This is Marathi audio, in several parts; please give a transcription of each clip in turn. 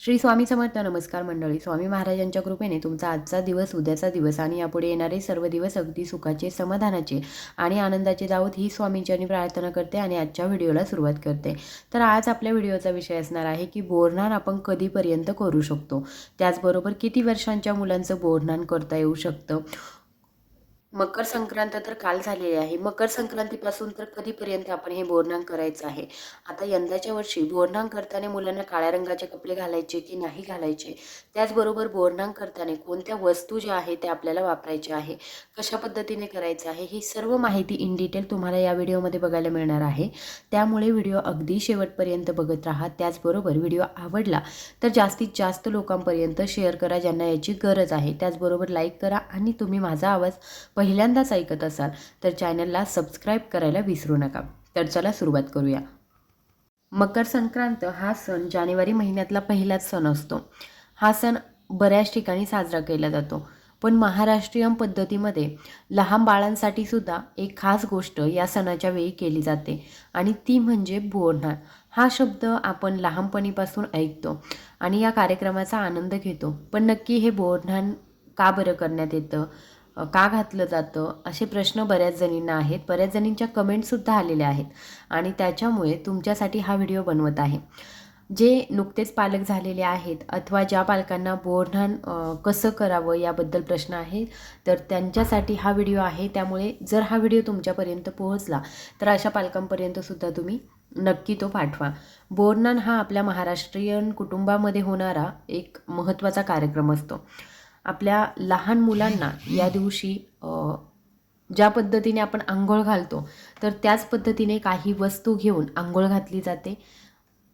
श्री स्वामी समर्थ नमस्कार मंडळी स्वामी महाराजांच्या कृपेने तुमचा आजचा दिवस उद्याचा दिवस आणि यापुढे येणारे सर्व दिवस अगदी सुखाचे समाधानाचे आणि आनंदाचे जावत ही स्वामींच्यानी प्रार्थना करते आणि आजच्या व्हिडिओला सुरुवात करते. तर आज आपल्या व्हिडिओचा विषय असणार आहे की बोरनान आपण कधीपर्यंत करू शकतो? त्याचबरोबर किती वर्षांच्या मुलांचं बोरणान करता येऊ शकतं? मकर संक्रांत तर काल झालेली आहे. मकर संक्रांतीपासून तर कधीपर्यंत आपण हे बोरनांग करायचं आहे? आता यंदाच्या वर्षी बोरनांग करताना मुलांना काळ्या रंगाचे कपडे घालायचे की नाही घालायचे? त्याचबरोबर बोरनांग करताना कोणत्या वस्तू ज्या आहेत त्या आपल्याला वापरायच्या आहे? कशा पद्धतीने करायचं आहे? ही सर्व माहिती इन डिटेल तुम्हाला या व्हिडिओमध्ये बघायला मिळणार आहे. त्यामुळे व्हिडिओ अगदी शेवटपर्यंत बघत राहा. त्याचबरोबर व्हिडिओ आवडला तर जास्तीत जास्त लोकांपर्यंत शेअर करा ज्यांना याची गरज आहे. त्याचबरोबर लाईक करा आणि तुम्ही माझा आवाज पहिल्यांदाच ऐकत असाल तर चॅनलला सबस्क्राईब करायला विसरू नका. तर चला सुरुवात करूया. मकर संक्रांत हा सण जानेवारी महिन्यातला पहिलाच सण असतो. हा सण बऱ्याच ठिकाणी साजरा केला जातो. पण महाराष्ट्रीयन पद्धतीमध्ये लहान बाळांसाठी सुद्धा एक खास गोष्ट या सणाच्या वेळी केली जाते आणि ती म्हणजे बोरनान हा शब्द आपण लहानपणीपासून ऐकतो आणि या कार्यक्रमाचा आनंद घेतो. पण नक्की हे बोरनान का बरं करण्यात येतं? का घातलं जातं असे प्रश्न बऱ्याच जणींना आहेत. बऱ्याच जणींच्या कमेंटसुद्धा आलेल्या आहेत. आणि त्याच्यामुळे तुमच्यासाठी हा व्हिडिओ बनवत आहे. जे नुकतेच पालक झालेले आहेत अथवा ज्या पालकांना बोरधान कसं करावं याबद्दल प्रश्न आहे तर त्यांच्यासाठी हा व्हिडिओ आहे. त्यामुळे जर हा व्हिडिओ तुमच्यापर्यंत पोहोचला तर अशा पालकांपर्यंतसुद्धा तुम्ही नक्की तो पाठवा. बोरनान हा आपल्या महाराष्ट्रीयन कुटुंबामध्ये होणारा एक महत्त्वाचा कार्यक्रम असतो. आपल्या लहान मुलांना या दिवशी ज्या पद्धतीने आपण आंघोळ घालतो तर त्याच पद्धतीने काही वस्तू घेऊन आंघोळ घातली जाते.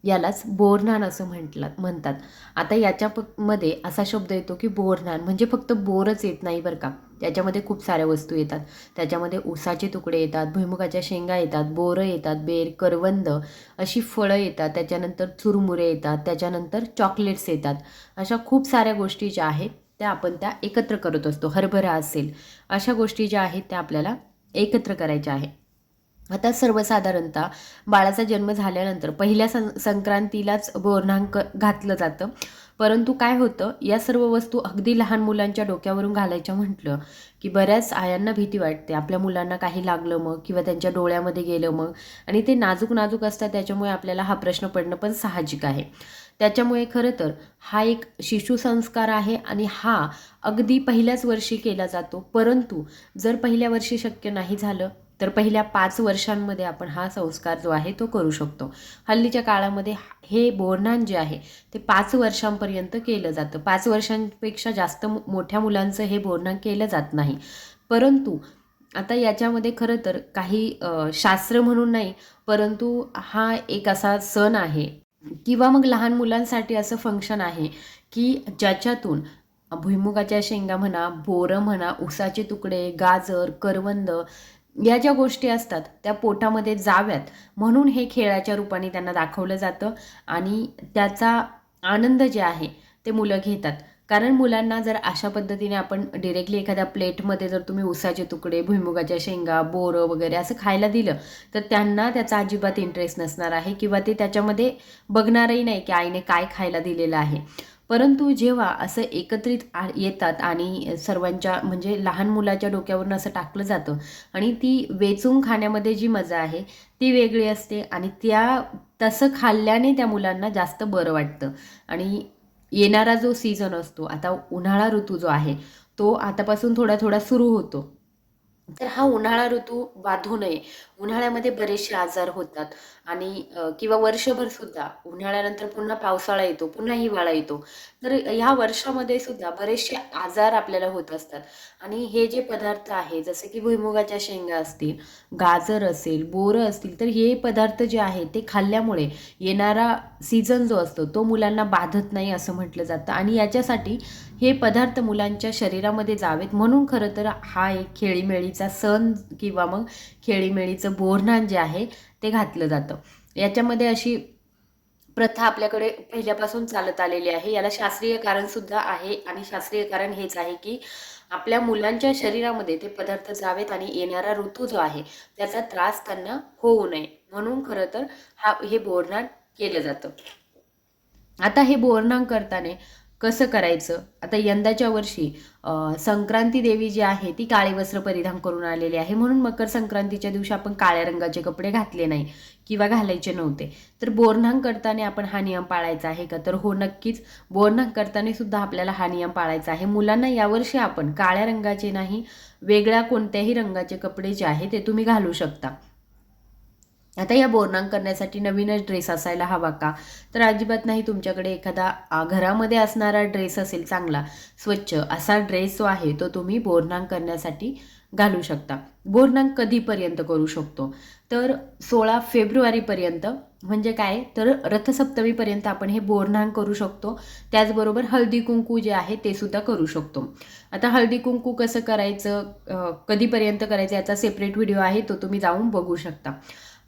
यालाच बोरनान असं म्हटलं म्हणतात. आता याच्या प मध्ये असा शब्द येतो की बोरनान म्हणजे फक्त बोरच येत नाही बरं का. त्याच्यामध्ये खूप साऱ्या वस्तू येतात. त्याच्यामध्ये ऊसाचे तुकडे येतात भुईमुगाच्या शेंगा येतात बोरं येतात बेर करवंद अशी फळं येतात. त्याच्यानंतर चुरमुरे येतात. त्याच्यानंतर चॉकलेट्स येतात. अशा खूप साऱ्या गोष्टी ज्या आहेत त्या आपण त्या एकत्र करत असतो. हरभरा असेल अशा गोष्टी ज्या आहेत त्या आपल्याला एकत्र करायच्या आहे. आता सर्वसाधारणतः बाळाचा जन्म झाल्यानंतर पहिल्या सं संक्रांतीलाच बोरणांक घातलं जातं. परंतु काय होतं या सर्व वस्तू अगदी लहान मुलांच्या डोक्यावरून घालायच्या म्हटलं की बऱ्याच आयांना भीती वाटते. आपल्या मुलांना काही लागलं मग किंवा त्यांच्या डोळ्यामध्ये गेलं मग आणि ते नाजूक नाजूक असतात त्याच्यामुळे आपल्याला हा प्रश्न पडणं पण साहजिक आहे. त्याच्यामुळे खरं तर हा एक शिशुसंस्कार आहे आणि हा अगदी पहिल्याच वर्षी केला जातो. परंतु जर पहिल्या वर्षी शक्य नाही झालं तर पहिल्या पाच वर्षांमध्ये आपण हा संस्कार जो आहे तो करू शकतो. हल्लीच्या काळामध्ये हे बोरणान जे आहे ते पाच वर्षांपर्यंत केलं जातं. पाच वर्षांपेक्षा जास्त मोठ्या मुलांचं हे बोरणान केलं जात नाही. परंतु आता याच्यामध्ये खरं तर काही शास्त्र म्हणून नाही परंतु हा एक असा सण आहे. किंवा मग लहान मुलांसाठी असं फंक्शन आहे की ज्याच्यातून भुईमुगाच्या शेंगा म्हणा बोरं म्हणा उसाचे तुकडे गाजर करवंद या ज्या गोष्टी असतात त्या पोटामध्ये जाव्यात. म्हणून हे खेळाच्या रूपाने त्यांना दाखवलं जातं आणि त्याचा आनंद जे आहे ते मुलं घेतात. कारण मुलांना जर अशा पद्धतीने आपण डिरेक्टली एखाद्या प्लेटमध्ये जर तुम्ही उसाचे तुकडे भुईमुगाच्या शेंगा बोरं वगैरे असं खायला दिलं तर त्यांना त्याचा अजिबात इंटरेस्ट नसणार आहे किंवा ते त्याच्यामध्ये बघणारही नाही की आईने काय खायला दिलेलं आहे. परंतु जेव्हा असं एकत्रित येतात आणि सर्वांच्या म्हणजे लहान मुलाच्या डोक्यावरून असं टाकलं जातं आणि ती वेचून खाण्यामध्ये जी मजा आहे ती वेगळी असते आणि त्या तसं खाल्ल्याने त्या मुलांना जास्त बरं वाटतं. आणि येणारा जो सीझन असतो आता उन्हाळा ऋतू जो आहे तो आतापासून थोडा थोडा सुरू होतो. तर हा उन्हाळा ऋतू बाधू नये. उन्हाळ्यामध्ये बरेचसे आजार होतात. आणि किंवा वर्षभर सुद्धा उन्हाळ्यानंतर पुन्हा पावसाळा येतो पुन्हा हिवाळा येतो. तर ह्या वर्षामध्ये सुद्धा बरेचसे आजार आपल्याला होत असतात. आणि हे जे पदार्थ आहे जसे की भुईमुगाच्या शेंगा असतील गाजर असेल बोरं असतील तर हे पदार्थ जे आहेत ते खाल्ल्यामुळे येणारा सीझन जो असतो तो मुलांना बाधत नाही असं म्हटलं जातं. आणि याच्यासाठी हे पदार्थ मुलांच्या शरीरामध्ये जावेत. म्हणून खरं तर हा एक खेळीमेळी खेळीमेळीचा सण किंवा मग खेळीमेळीचं बोरणान जे आहे ते घातलं जातं. याच्यामध्ये अशी प्रथा आपल्याकडे पहिल्यापासून चालत आलेली आहे. याला शास्त्रीय कारणसुद्धा आहे आणि शास्त्रीय कारण हेच आहे की आपल्या मुलांच्या शरीरामध्ये ते पदार्थ जावेत आणि येणारा ऋतू जो आहे त्याचा त्रास त्यांना होऊ नये. म्हणून खरं तर हा हे बोरणान केलं जातं. आता हे बोरणांग करताना कसं करायचं? आता यंदाच्या वर्षी संक्रांती देवी जी आहे ती काळे वस्त्र परिधान करून आलेली आहे. म्हणून मकर संक्रांतीच्या दिवशी आपण काळ्या रंगाचे कपडे घातले नाही किंवा घालायचे नव्हते. तर बोरनांग करताना आपण हा नियम पाळायचा आहे का? तर हो नक्कीच. बोरनांग करताना सुद्धा आपल्याला हा नियम पाळायचा आहे. मुलांना यावर्षी आपण काळ्या रंगाचे नाही वेगळ्या कोणत्याही रंगाचे कपडे जे आहे ते तुम्ही घालू शकता. आता या बोरनांग करण्यासाठी नवीनच ड्रेस असायला हवा का? तर अजिबात नाही तुमच्याकडे एखादा घरामध्ये असणारा ड्रेस असेल चांगला स्वच्छ असा ड्रेस जो आहे तो तुम्ही बोरनांग करण्यासाठी घालू शकता. बोरनांग कधीपर्यंत करू शकतो? तर सोळा फेब्रुवारीपर्यंत. म्हणजे काय? तर रथसप्तमीपर्यंत आपण हे बोरनांग करू शकतो. त्याचबरोबर हळदी कुंकू जे आहे ते सुद्धा करू शकतो. आता हळदी कुंकू कसं करायचं? कधीपर्यंत करायचं? याचा सेपरेट व्हिडिओ आहे तो तुम्ही जाऊन बघू शकता.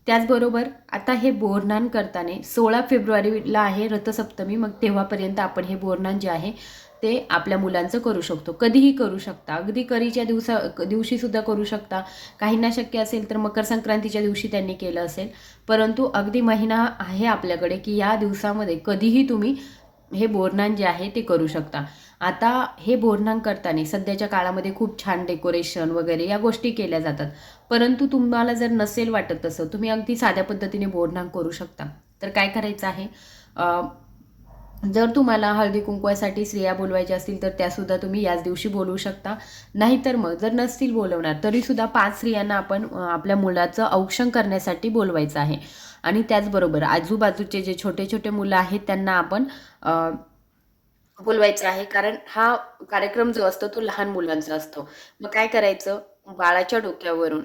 त्याचबरोबर आता हे बोरनान करताना सोळा फेब्रुवारीला आहे रथसप्तमी मग तेव्हापर्यंत आपण हे बोरनान जे आहे ते आपल्या मुलांचं करू शकतो. कधीही करू शकता. अगदी करीच्या दिवसा दिवशीसुद्धा करू शकता. काहींना शक्य असेल तर मकर संक्रांतीच्या दिवशी त्यांनी केलं असेल. परंतु अगदी महिना आहे आपल्याकडे की या दिवसामध्ये कधीही तुम्ही हे बोरनान जे आहे ते करू शकता. आता हे बोरनान करताना सध्याच्या काळामध्ये खूप छान डेकोरेशन वगैरे या गोष्टी केल्या जातात. परंतु तुम्हाला जर नसेल वाटत तसं तुम्ही अगदी साध्या पद्धतीने बोरनान करू शकता. तर काय करायचं आहे? जर तुम्हाला हळदी कुंकवासाठी स्त्रिया बोलवायच्या असतील तर त्यासुद्धा तुम्ही याच दिवशी बोलवू शकता. नाहीतर मग जर नसतील बोलवणार तरीसुद्धा पाच स्त्रियांना आपण आपल्या मुलाचं औक्षण करण्यासाठी बोलवायचं आहे. आणि त्याचबरोबर आजूबाजूचे जे छोटे छोटे मुलं आहेत त्यांना आपण बोलवायचं आहे. कारण हा कार्यक्रम जो असतो तो लहान मुलांचा असतो. मग काय करायचं? बाळाच्या डोक्यावरून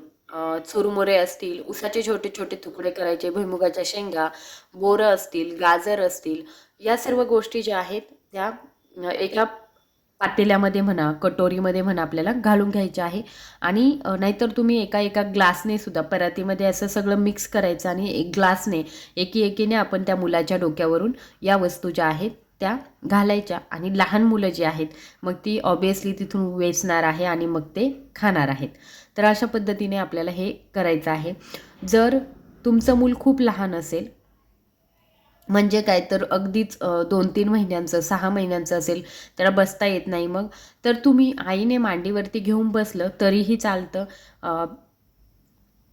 चुरमुरे असतील उसाचे छोटे छोटे तुकडे करायचे भुईमुगाच्या शेंगा बोरं असतील गाजर असतील या सर्व गोष्टी ज्या आहेत त्या एका पातेल्यामध्ये म्हणा कटोरीमध्ये म्हणा आपल्याला घालून घ्यायच्या आहे. आणि नाहीतर तुम्ही एका एका ग्लासने सुद्धा परातीमध्ये असं सगळं मिक्स करायचं आणि एक ग्लासने एकी एकीने आपण त्या मुलाच्या डोक्यावरून या वस्तू ज्या आहेत त्या घालायच्या. आणि लहान मुलं जी आहेत मग ती ऑबियसली तिथून वेचणार आहे आणि मग ते खाणार आहेत. तर अशा पद्धतीने आपल्याला हे करायचं आहे. जर तुमचं मूल खूप लहान असेल म्हणजे काय तर अगदीच दोन तीन महिन्यांचं सहा महिन्यांचं असेल त्याला बसता येत नाही मग. तर तुम्ही आईने मांडीवरती घेऊन बसलं तरीही चालतं.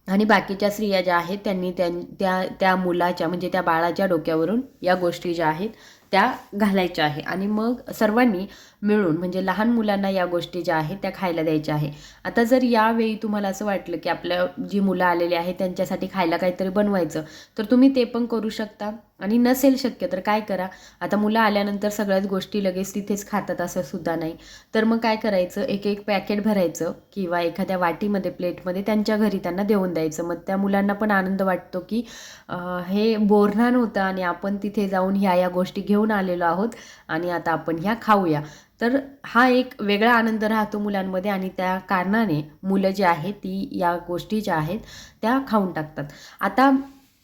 आणि बाकीच्या स्त्रिया ज्या आहेत त्यांनी त्यां त्या त्या मुलाच्या म्हणजे त्या बाळाच्या डोक्यावरून या गोष्टी ज्या आहेत त्या घालायच्या आहे. आणि मग सर्वांनी मिळून म्हणजे लहान मुलांना या गोष्टी ज्या आहेत त्या खायला द्यायच्या आहे. आता जर यावेळी तुम्हाला असं वाटलं की आपल्या जी मुलं आलेली आहेत त्यांच्यासाठी खायला काहीतरी बनवायचं तर तुम्ही ते पण करू शकता. आणि नसेल शक्य तर काय करा? आता मुलं आल्यानंतर सगळ्याच गोष्टी लगेच तिथेच खातात असं सुद्धा नाही. तर मग काय करायचं? एक एक पॅकेट भरायचं किंवा एखाद्या वाटीमध्ये प्लेटमध्ये त्यांच्या घरी त्यांना देऊन द्यायचं. मग त्या मुलांना पण आनंद वाटतो की हे बोरणा नव्हतं आणि आपण तिथे जाऊन ह्या या गोष्टी घेऊन आलेलो आहोत आणि आता आपण ह्या खाऊया. तर हा एक वेगळा आनंद राहतो मुलांमध्ये आणि त्या कारणाने मुलं जी आहेत ती या गोष्टी ज्या आहेत त्या खाऊन टाकतात. आता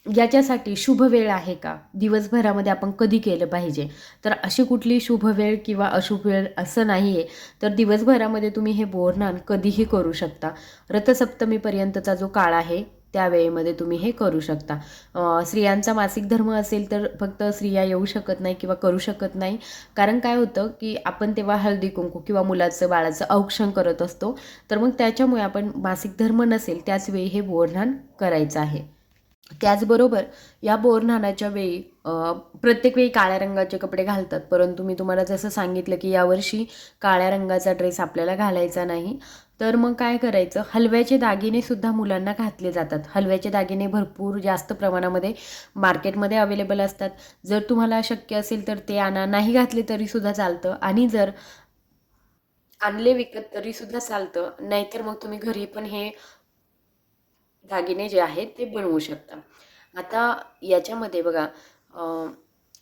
याच्यासाठी शुभ वेळ आहे का? दिवसभरामध्ये आपण कधी केलं पाहिजे? तर अशी कुठली शुभ वेळ किंवा अशुभ वेळ असं नाही आहे तर दिवसभरामध्ये तुम्ही हे बोरनान कधीही करू शकता. रथसप्तमीपर्यंतचा जो काळ आहे त्या वेळेमध्ये तुम्ही हे करू शकता. स्त्रियांचा मासिक धर्म असेल तर फक्त स्त्रिया येऊ शकत नाही किंवा करू शकत नाही. कारण काय होतं की आपण तेव्हा हळदी कुंकू किंवा मुलाचं बाळाचं औक्षण करत असतो. तर मग त्याच्यामुळे आपण मासिक धर्म नसेल त्याच वेळी हे बोरनान करायचं आहे. त्याचबरोबर या बोरनानाच्या वेळी प्रत्येक वेळी काळ्या रंगाचे कपडे घालतात. परंतु मी तुम्हाला जसं सांगितलं की यावर्षी काळ्या रंगाचा ड्रेस आपल्याला घालायचा नाही तर मग काय करायचं? हलव्याचे दागिने सुद्धा मुलांना घातले जातात. हलव्याचे दागिने भरपूर जास्त प्रमाणामध्ये मार्केटमध्ये अवेलेबल असतात. जर तुम्हाला शक्य असेल तर ते आणा नाही घातले तरीसुद्धा चालतं. आणि जर आणले विकत तरीसुद्धा चालतं. नाहीतर मग तुम्ही घरी पण हे दागिने जे आहेत ते बनवू शकता. आता याच्यामध्ये बघा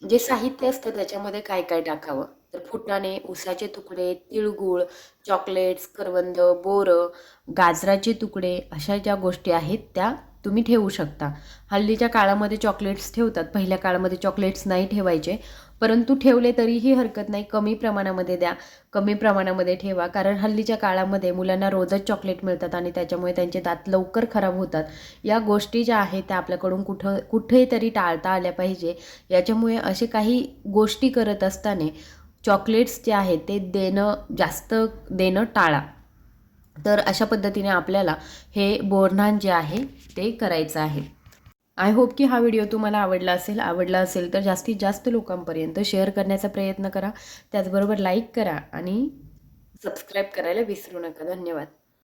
जे साहित्य असतं त्याच्यामध्ये काय काय टाकावं? तर फुटाणे उसाचे तुकडे तिळगुळ चॉकलेट्स करवंद बोरं गाजराचे तुकडे अशा ज्या गोष्टी आहेत त्या तुम्ही ठेवू शकता. हल्लीच्या काळामध्ये चॉकलेट्स ठेवतात. पहिल्या काळामध्ये चॉकलेट्स नाही ठेवायचे. परंतु ठेवले तरीही हरकत नाही. कमी प्रमाणामध्ये द्या. कमी प्रमाणामध्ये ठेवा. कारण हल्लीच्या काळामध्ये मुलांना रोजच चॉकलेट मिळतात आणि त्याच्यामुळे त्यांचे दात लवकर खराब होतात. या गोष्टी ज्या आहेत त्या आपल्याकडून कुठं कुठेतरी टाळता आल्या पाहिजे. याच्यामुळे असे काही गोष्टी करत असताना चॉकलेट्स जे आहेत ते देणं जास्त देणं टाळा. तर अशा पद्धतीने आपल्याला हे बोरणान जे आहे ते करायचं आहे. आय होप की हा व्हिडिओ तुम्हाला आवडला असेल. आवडला असेल तर जास्तीत जास्त लोकांपर्यंत शेअर करण्याचा प्रयत्न करा. त्याचबरोबर लाईक करा आणि सबस्क्राईब करायला विसरू नका. धन्यवाद.